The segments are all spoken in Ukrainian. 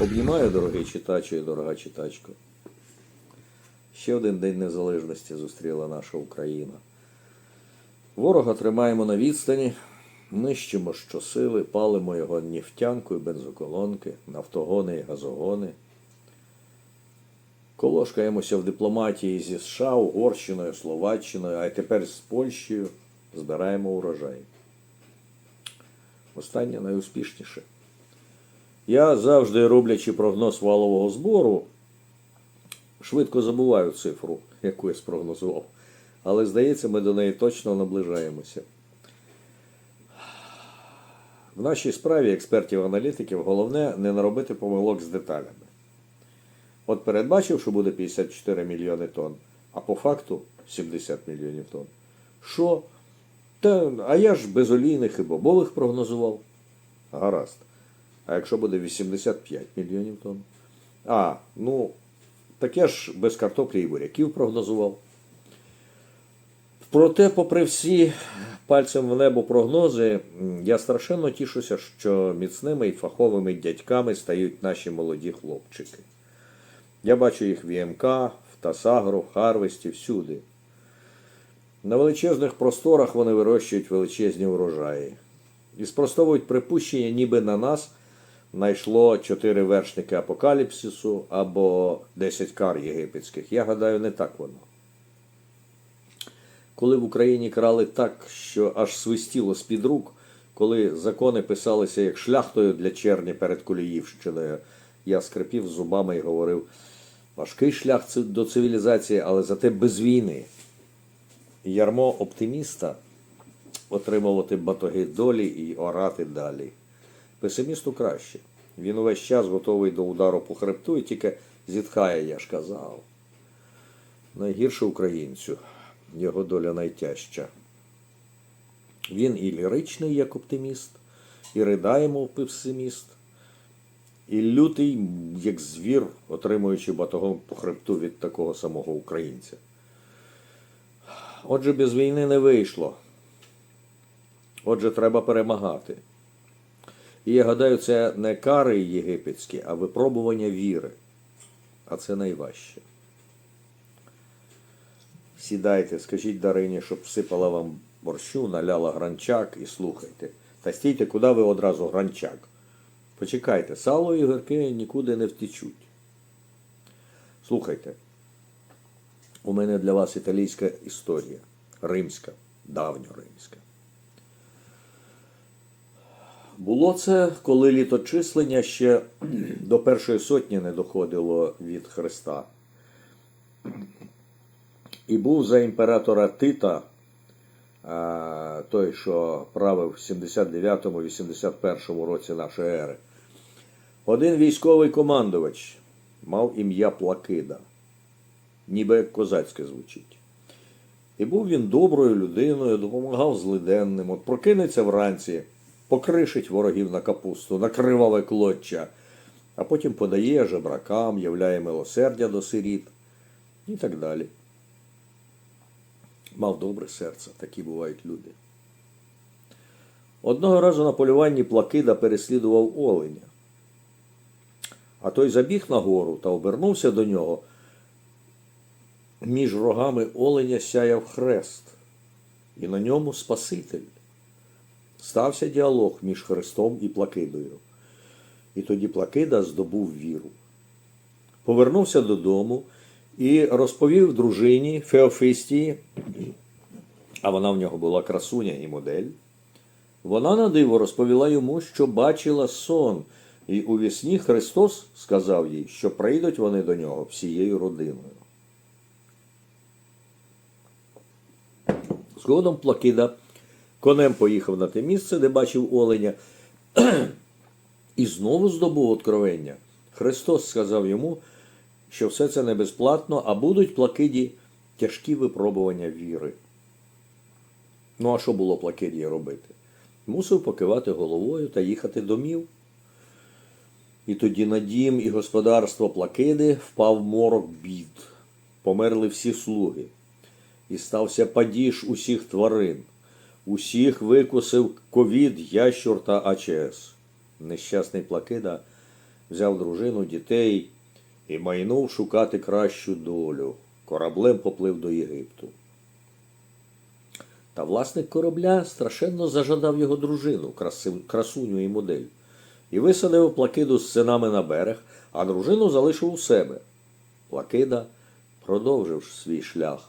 Обнімаю, дорогий читачу і дорога читачко. Ще один день незалежності зустріла наша Україна. Ворога тримаємо на відстані, нищимо щосили, палимо його нефтянкою, бензоколонки, нафтогони і газогони. Колошкаємося в дипломатії зі США, Угорщиною, Словаччиною, а й тепер з Польщею збираємо урожай. Останнє найуспішніше. Я завжди, роблячи прогноз валового збору, швидко забуваю цифру, яку я спрогнозував. Але здається, ми до неї точно наближаємося. В нашій справі експертів-аналітиків головне не наробити помилок з деталями. От передбачив, що буде 54 мільйони тонн, а по факту 70 мільйонів тонн. Що? Та, а я ж безолійних і бобових прогнозував. Гаразд. А якщо буде 85 мільйонів тонн? А, ну, так я ж без картоплі і буряків прогнозував. Проте, попри всі пальцем в небо прогнози, я страшенно тішуся, що міцними і фаховими дядьками стають наші молоді хлопчики. Я бачу їх в ІМК, в Тасагро, в Харвесті, всюди. На величезних просторах вони вирощують величезні урожаї. І спростовують припущення, ніби на нас найшло чотири вершники апокаліпсису або 10 кар єгипетських. Я гадаю, не так воно. Коли в Україні крали так, що аж свистіло з-під рук, коли закони писалися як шляхтою для черні перед Куліївщиною, я скрипів зубами і говорив: важкий шлях до цивілізації, але зате без війни. Ярмо оптиміста отримувати батоги долі і орати далі. Песимісту краще. Він увесь час готовий до удару по хребту і тільки зітхає, я ж казав. Найгірше українцю, його доля найтяжча. Він і ліричний, як оптиміст, і ридає, мов песиміст, і лютий, як звір, отримуючи батогом по хребту від такого самого українця. Отже, без війни не вийшло. Отже, треба перемагати. І я гадаю, це не кари єгипетські, а випробування віри. А це найважче. Сідайте, скажіть Дарині, щоб всипала вам борщу, наляла гранчак і слухайте. Та стійте, куди ви одразу гранчак? Почекайте, сало і гірки нікуди не втечуть. Слухайте. У мене для вас італійська історія. Римська, давньоримська. Було це, коли літочислення ще до першої сотні не доходило від Христа. І був за імператора Тита, той, що правив в 79-81 році нашої ери, один військовий командувач мав ім'я Плакида, ніби як козацьке звучить. І був він доброю людиною, допомагав злиденним. От прокинеться вранці, покришить ворогів на капусту, на криваве клоччя, а потім подає жебракам, являє милосердя до сиріт і так далі. Мав добре серце, такі бувають люди. Одного разу на полюванні Плакида переслідував оленя. А той забіг на гору та обернувся до нього. Між рогами оленя сяяв хрест, і на ньому Спаситель. Стався діалог між Христом і Плакидою. І тоді Плакида здобув віру. Повернувся додому і розповів дружині Феофистії, а вона в нього була красуня і модель. Вона на диво розповіла йому, що бачила сон, і у вісні Христос сказав їй, що прийдуть вони до нього всією родиною. Згодом Плакида конем поїхав на те місце, де бачив оленя, і знову здобув откровення. Христос сказав йому, що все це не безплатно, а будуть Плакиді тяжкі випробування віри. Ну, а що було Плакиді робити? Мусив покивати головою та їхати домів. І тоді на дім і господарство Плакиди впав морок бід. Померли всі слуги. І стався падіж усіх тварин. Усіх викусив ковід, ящур та АЧС. Нещасний Плакида взяв дружину, дітей і майнув шукати кращу долю. Кораблем поплив до Єгипту. Та власник корабля страшенно зажадав його дружину, красуню і модель, і висадив Плакиду з синами на берег, а дружину залишив у себе. Плакида продовжив свій шлях,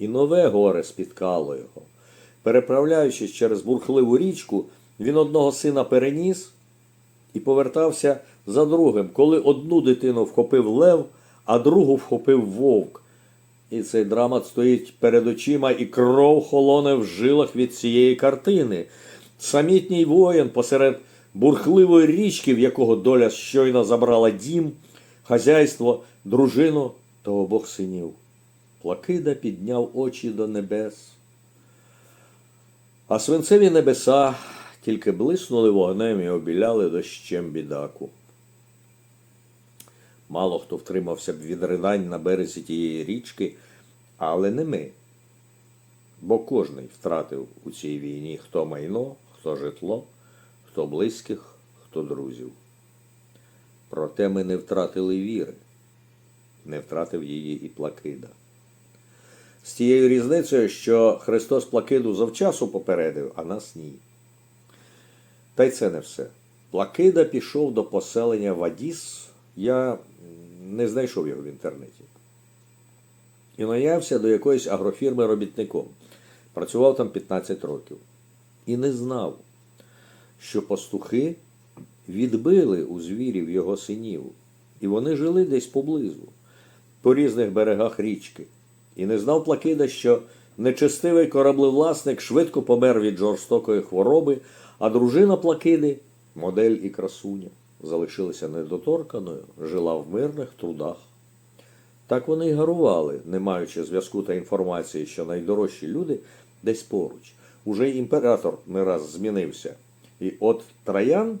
і нове горе спіткало його. Переправляючись через бурхливу річку, він одного сина переніс і повертався за другим, коли одну дитину вхопив лев, а другу вхопив вовк. І цей драмат стоїть перед очима, і кров холоне в жилах від цієї картини. Самітній воїн посеред бурхливої річки, в якого доля щойно забрала дім, хазяйство, дружину та обох синів. Плакида підняв очі до небес. А свинцеві небеса тільки блиснули вогнем і обіляли дощем бідаку. Мало хто втримався б від ридань на березі тієї річки, але не ми. Бо кожний втратив у цій війні хто майно, хто житло, хто близьких, хто друзів. Проте ми не втратили віри, не втратив її і Плакида. З тією різницею, що Христос Плакиду завчасу попередив, а нас ні. Та й це не все. Плакида пішов до поселення Вадіс. Я не знайшов його в інтернеті. І наявся до якоїсь агрофірми робітником. Працював там 15 років. І не знав, що пастухи відбили у звірів його синів. І вони жили десь поблизу, по різних берегах річки. І не знав Плакида, що нечестивий кораблевласник швидко помер від жорстокої хвороби, а дружина Плакиди, модель і красуня, залишилася недоторканою, жила в мирних трудах. Так вони й гарували, не маючи зв'язку та інформації, що найдорожчі люди десь поруч. Уже імператор не раз змінився. І от Троян,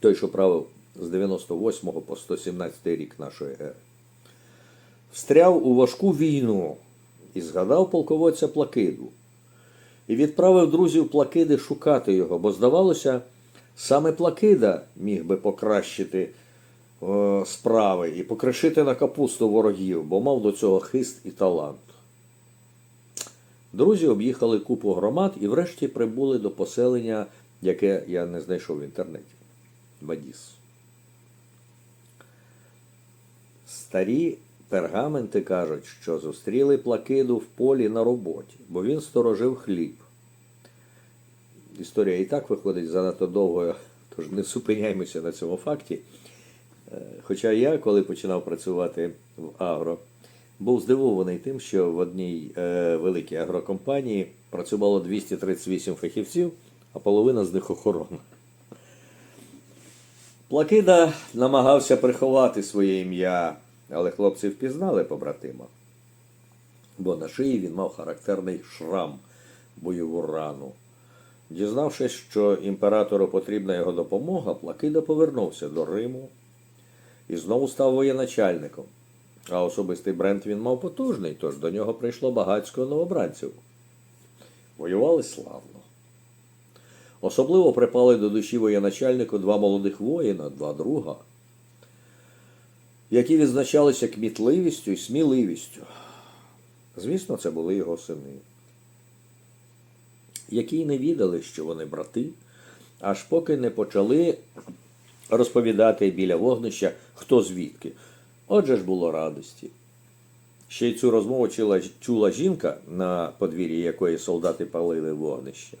той, що правив з 98 по 117 рік нашої ери, встряв у важку війну і згадав полководця Плакиду. І відправив друзів Плакиди шукати його, бо здавалося, саме Плакида міг би покращити е, справи і покришити на капусту ворогів, бо мав до цього хист і талант. Друзі об'їхали купу громад і врешті прибули до поселення, яке я не знайшов в інтернеті. Вадіс. Старі пергаменти кажуть, що зустріли Плакиду в полі на роботі, бо він сторожив хліб. Історія і так виходить занадто довгою, тож не зупиняємося на цьому факті. Е, Хоча я, коли починав працювати в агро, був здивований тим, що в одній е, великій агрокомпанії працювало 238 фахівців, а половина з них охорона. Плакида намагався приховати своє ім'я, але хлопці впізнали побратима. Бо на шиї він мав характерний шрам, бойову рану. Дізнавшись, що імператору потрібна його допомога, Плакида повернувся до Риму і знову став воєначальником. А особистий бренд він мав потужний, тож до нього прийшло багатько новобранців. Воювали славно. Особливо припали до душі воєначальнику два молодих воїна, два друга, які відзначалися кмітливістю і сміливістю. Звісно, це були його сини, які не відали, що вони брати, аж поки не почали розповідати біля вогнища, хто звідки. Отже ж було радості. Ще й цю розмову чула, чула жінка, на подвір'ї якої солдати палили вогнище.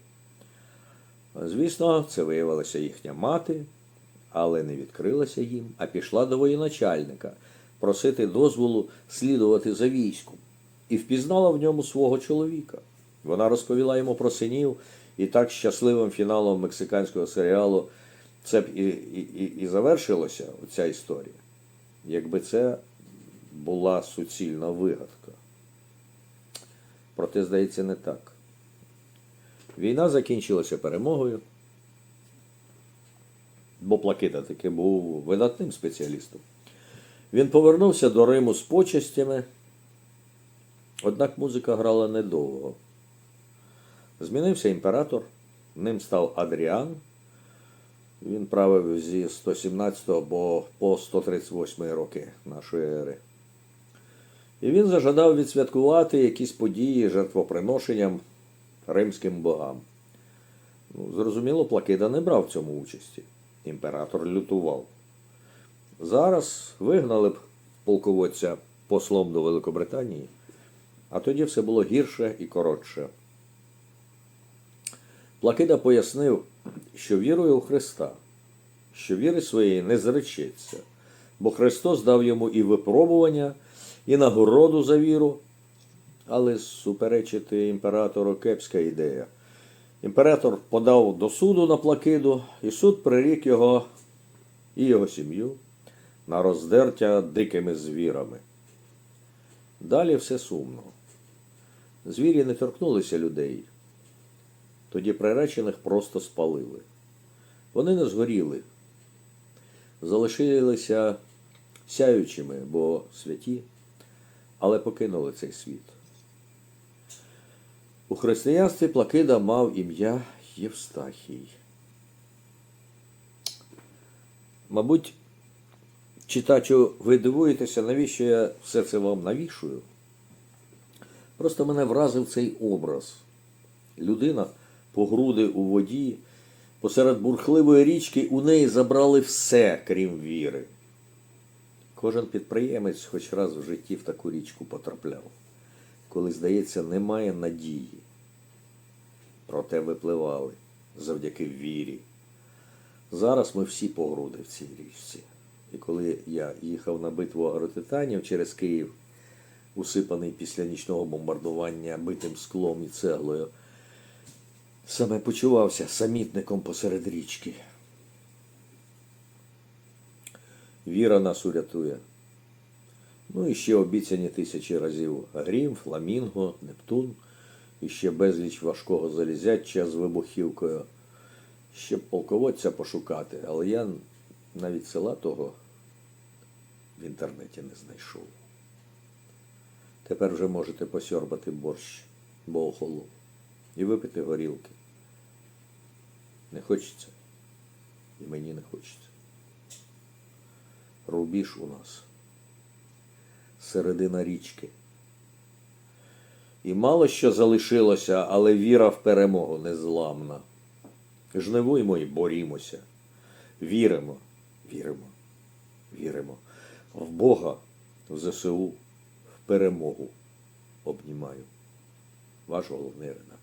Звісно, це виявилася їхня мати, але не відкрилася їм, а пішла до воєначальника просити дозволу слідувати за військом і впізнала в ньому свого чоловіка. Вона розповіла йому про синів, і так щасливим фіналом мексиканського серіалу це б і, і, і, і завершилося ця історія, якби це була суцільна вигадка. Проте, здається, не так. Війна закінчилася перемогою, бо Плакида таки був видатним спеціалістом. Він повернувся до Риму з почестями, однак музика грала недовго. Змінився імператор, ним став Адріан, Він правив зі 117 по, по 138 роки нашої ери. І він зажадав відсвяткувати якісь події жертвоприношенням римським богам. Ну, зрозуміло, Плакида не брав в цьому участі. Імператор лютував. Зараз вигнали б полководця послом до Великобританії, а тоді все було гірше і коротше. Плакида пояснив, що вірує у Христа, що віри своєї не зречеться, бо Христос дав йому і випробування, і нагороду за віру, але суперечити імператору кепська ідея. Імператор подав до суду на Плакиду, і суд прирік його і його сім'ю на роздертя дикими звірами. Далі все сумно. Звірі не торкнулися людей. Тоді приречених просто спалили. Вони не згоріли, залишилися сяючими, бо святі, але покинули цей світ. У християнстві Плакида мав ім'я Євстахій. Мабуть, читачу, ви дивуєтеся, навіщо я все це вам навішую? Просто мене вразив цей образ. Людина по груди у воді, посеред бурхливої річки у неї забрали все, крім віри. Кожен підприємець хоч раз в житті в таку річку потрапляв, коли, здається, немає надії. Проте випливали завдяки вірі. Зараз ми всі по груди в цій річці. І коли я їхав на битву агротитанів через Київ, усипаний після нічного бомбардування битим склом і цеглою, саме почувався самітником посеред річки. Віра нас урятує. Ну і ще обіцяні тисячі разів Грім, Фламінго, Нептун, і ще безліч важкого залізяча з вибухівкою. Ще полководця пошукати, але я навіть села того в інтернеті не знайшов. Тепер вже можете посьорбати борщ, бо і випити горілки. Не хочеться. І мені не хочеться. Рубіж у нас. Середина річки. І мало що залишилося, але віра в перемогу незламна. Жнивуймо і борімося. Віримо, віримо, віримо. В Бога, в ЗСУ, в перемогу обнімаю. Ваш головний редактор.